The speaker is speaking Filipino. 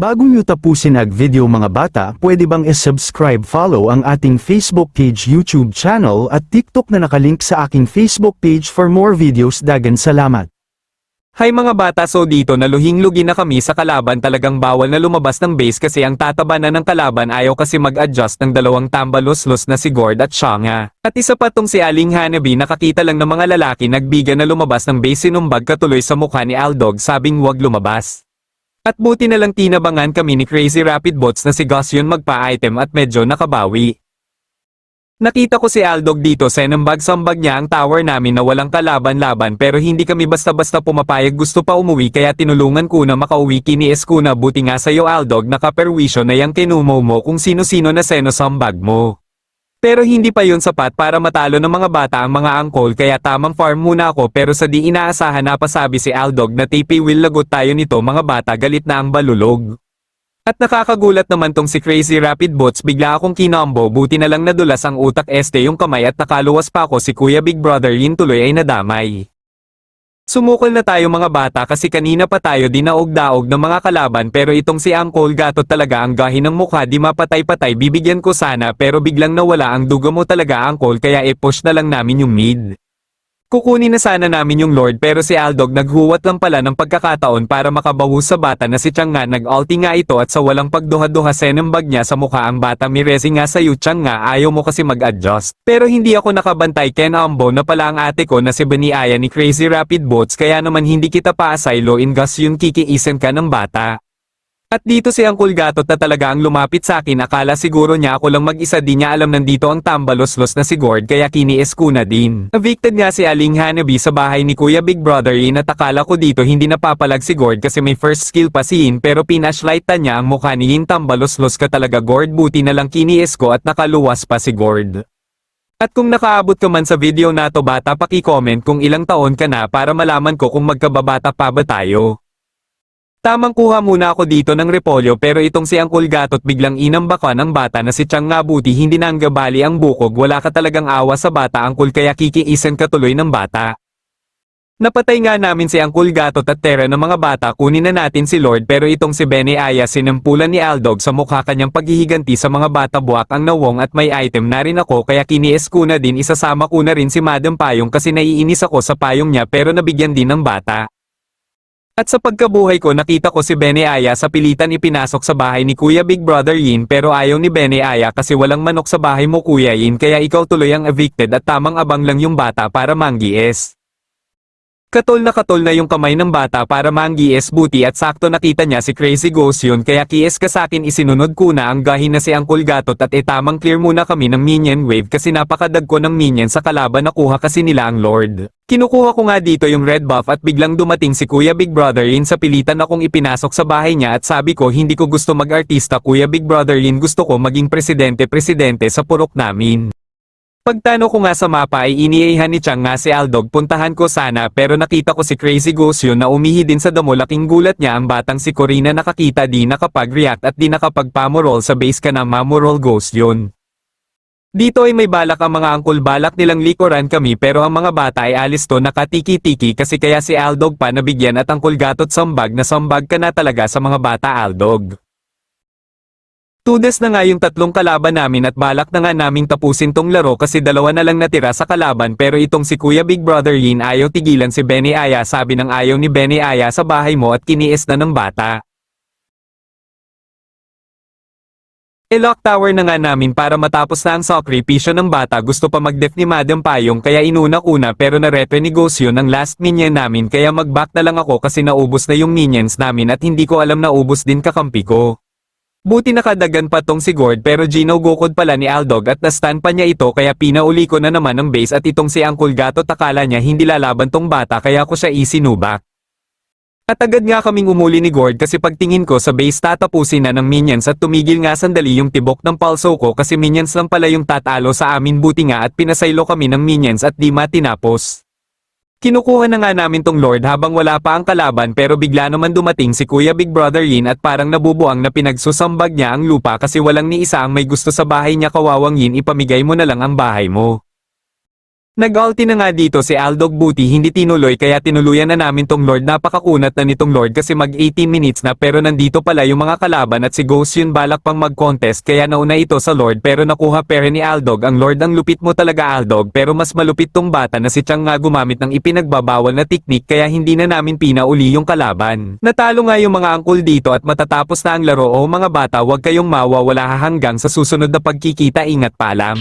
Bago nyo tapusin ang video mga bata, pwede bang e-subscribe follow ang ating Facebook page YouTube channel at TikTok na nakalink sa aking Facebook page for more videos dagan salamat. Hay mga bata so dito naluhing-lugi na kami sa kalaban talagang bawal na lumabas ng base kasi ang tataba na ng kalaban ayaw kasi mag-adjust ng dalawang tambalos-los na si Gord at Shanga. At isa pa tong si Aling Hanabi nakakita lang ng mga lalaki nagbiga na lumabas ng base sinumbag katuloy sa mukha ni Aldog sabing wag lumabas. At buti na lang tinabangan kami ni Crazy Rapid Bots na si Gus magpa-item at medyo nakabawi. Nakita ko si Aldog dito sa sambag niya ang tower namin na walang kalaban-laban pero hindi kami basta-basta pumapayag gusto pa umuwi kaya tinulungan ko na makauwi kini Eskuna buti nga sa'yo Aldog nakaperwisyo na yang kinumo mo kung sino-sino na seno sambag mo. Pero hindi pa yun sapat para matalo ng mga bata ang mga angkol kaya tamang farm muna ako pero sa di inaasahan na pasabi si Aldog na TP will lagot tayo nito mga bata galit na ang balulog. At nakakagulat naman tong si Crazy Rapid Bots bigla akong kinombo buti na lang nadulas ang utak este yung kamay at nakaluwas pa ako si Kuya Big Brother yun tuloy ay nadamay. Sumukol na tayo mga bata kasi kanina pa tayo dinaog-daog ng mga kalaban pero itong si Uncle Gatot talaga ang gahi ng mukha di mapatay-patay bibigyan ko sana pero biglang nawala ang dugo mo talaga Uncle kaya e-push na lang namin yung mid. Kukunin na sana namin yung Lord pero si Aldog naghuwat lang pala ng pagkakataon para makabawu sa bata na si Chang nga nag-ulti nga ito at sa walang pagduha-duha senembag niya sa mukha ang bata mirezi nga sa iyo Chang nga ayaw mo kasi mag-adjust. Pero hindi ako nakabantay Ken Ambo na pala ang ate ko na si Beniaya ni Crazy Rapid Boats kaya naman hindi kita paasaylo in gas yun kikiisen ka ng bata. At dito si Uncle Gatot na talaga ang lumapit sa akin akala siguro niya ako lang mag-isa di niya alam nandito ang tambalos-los na si Gord kaya kiniis ko na din. Evicted nga si Aling Hanabi sa bahay ni Kuya Big Brother in at akala ko dito hindi napapalag si Gord kasi may first skill pa si Yin pero pinashlightan niya ang mukha ni Yin tambalos-los ka talaga Gord buti na lang kiniis ko at nakaluwas pa si Gord. At kung nakaabot ka man sa video na to bata paki-comment kung ilang taon ka na para malaman ko kung magkababata pa ba tayo. Tamang kuha muna ako dito ng repolyo pero itong si Angkol Gatot biglang inambaka ng bata na si Chang nga buti hindi nanggabali ang bukog wala ka talagang awa sa bata Angkol kaya kikiisen ka tuloy ng bata. Napatay nga namin si Angkol Gatot at Tera ng mga bata kunin na natin si Lord pero itong si Bene Aya sinimpulan ni Aldog sa mukha kanyang paghihiganti sa mga bata buwak ang nawong at may item na rin ako kaya kinies ko na din isasama ko na rin si Madam Payong kasi naiinis ako sa payong niya pero nabigyan din ng bata. At sa pagkabuhay ko nakita ko si Bene Aya sa pilitan ipinasok sa bahay ni Kuya Big Brother Yin pero ayaw ni Bene Aya kasi walang manok sa bahay mo Kuya Yin kaya ikaw tuloy ang evicted at tamang abang lang yung bata para manggies. Katol na katol na yung kamay ng bata para manggies buti at sakto nakita niya si Crazy Ghost yun kaya kies ka sa akin isinunod ko na ang gahi na si Uncle Gatot at itamang clear muna kami ng minion wave kasi napakadag ko ng minion sa kalaban nakuha kasi nila ang Lord. Kinukuha ko nga dito yung red buff at biglang dumating si Kuya Big Brother Yin sa pilitan akong ipinasok sa bahay niya at sabi ko hindi ko gusto mag-artista Kuya Big Brother Yin gusto ko maging presidente-presidente sa purok namin. Pagtano ko nga sa mapa ay iniihan ni Chang nga si Aldog puntahan ko sana pero nakita ko si Crazy Ghost yun na umihi din sa damo laking gulat niya ang batang si Corina nakakita di nakapag-react at di nakapag-pamorol sa base ka na mamorol ghost yun. Dito ay may balak ang mga angkol balak nilang likuran kami pero ang mga bata ay alis to nakatiki-tiki kasi kaya si Aldog pa nabigyan at angkol gatot sambag na sambag ka na talaga sa mga bata Aldog. Tudes na nga yung tatlong kalaban namin at balak na nga naming tapusin tong laro kasi dalawa na lang natira sa kalaban pero itong si Kuya Big Brother Yin ayaw tigilan si Benny Aya sabi ng ayaw ni Benny Aya sa bahay mo at kiniis na ng bata. E-lock tower na nga namin para matapos na ang sakripisyo ng bata gusto pa mag-def ni Madam Payong kaya inuna-una pero narepe yun ang last minion namin kaya mag-back na lang ako kasi naubos na yung minions namin at hindi ko alam naubos din kakampi ko. Buti nakadagan pa tong si Gord pero Gino gukod pala ni Aldog at nastan pa niya ito kaya pinauli ko na naman ng base at itong si Uncle Gato takala niya hindi lalaban tong bata kaya ko siya isinubak. At agad nga kaming umuli ni Gord kasi pagtingin ko sa base tatapusin na ng minions at tumigil nga sandali yung tibok ng palso ko kasi minions lang pala yung tatalo sa amin buti nga at pinasaylo kami ng minions at di matinapos. Kinukuha na nga namin tong Lord habang wala pa ang kalaban pero bigla naman dumating si Kuya Big Brother Yin at parang nabubuang na pinagsusambag niya ang lupa kasi walang ni isa ang may gusto sa bahay niya kawawang Yin ipamigay mo na lang ang bahay mo. Nag-ulti na nga dito si Aldog Buti hindi tinuloy kaya tinuluyan na namin tong Lord napakakunat na nitong Lord kasi mag 18 minutes na pero nandito pala yung mga kalaban at si Ghost yun balak pang mag-contest kaya nauna ito sa Lord pero nakuha pere ni Aldog ang Lord ang lupit mo talaga Aldog pero mas malupit tong bata na si Chang nga gumamit ng ipinagbabawal na teknik kaya hindi na namin pinauli yung kalaban. Natalo nga yung mga angkol dito at matatapos na ang laro o mga bata wag kayong mawawala hanggang sa susunod na pagkikita ingat paalam.